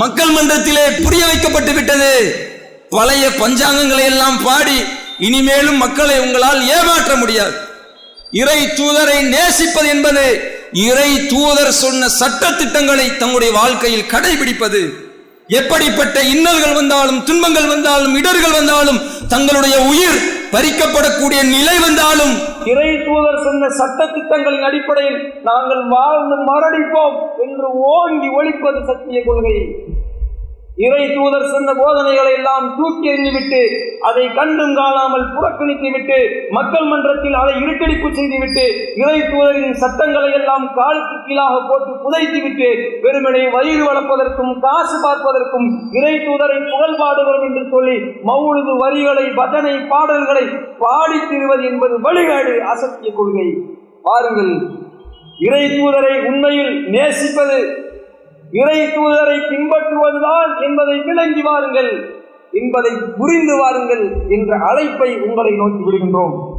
மக்கள் மன்றத்திலே புரிய வைக்கப்பட்டு விட்டது. பழைய பஞ்சாங்கங்களை எல்லாம் பாடி இனிமேலும் மக்களை உங்களால் ஏமாற்ற முடியாது. இறை தூதரை நேசிப்பது என்பது இறை தூதர் சொன்ன சட்ட திட்டங்களை தங்களுடைய வாழ்க்கையில் கடைபிடிப்பது. எப்படிப்பட்ட இன்னல்கள் வந்தாலும் துன்பங்கள் வந்தாலும் இடர்கள் வந்தாலும் தங்களுடைய உயிர் பறிக்கப்படக்கூடிய நிலை வந்தாலும் இறை தூதர் சொன்ன சட்ட திட்டங்களின் அடிப்படையில் நாங்கள் வாழ்ந்து மரணிப்போம் என்று ஓங்கி ஒழிப்பது சத்திய கொள்கை. இறை தூதர் சொன்ன போதனைகளை எல்லாம் தூக்கி எறிந்துவிட்டு அதை கண்டும் காணாமல் புறக்கணித்து விட்டு மக்கள் மன்றத்தில் அதை இருட்டடிப்பு செய்துவிட்டு இறை தூதரின் சட்டங்களை எல்லாம் காலுக்கு கீழாக போட்டு புதைத்து விட்டு வெறுமனை வயிறு வளர்ப்பதற்கும் காசு பார்ப்பதற்கும் இறை தூதரை புகழ் பாடுகிறோம் என்று சொல்லி மவுழுது வரிகளை பஜனை பாடல்களை பாடி திருவது என்பது வழிகாடு அசத்திய கொள்கை. பாருங்கள் இறை தூதரை உண்மையில் நேசிப்பது இறை தூதரை பின்பற்றுவதுதான் என்பதை விளங்கி வாருங்கள் என்பதை புரிந்து வாருங்கள் என்ற அழைப்பை உங்களை நோக்கி விடுகின்றோம்.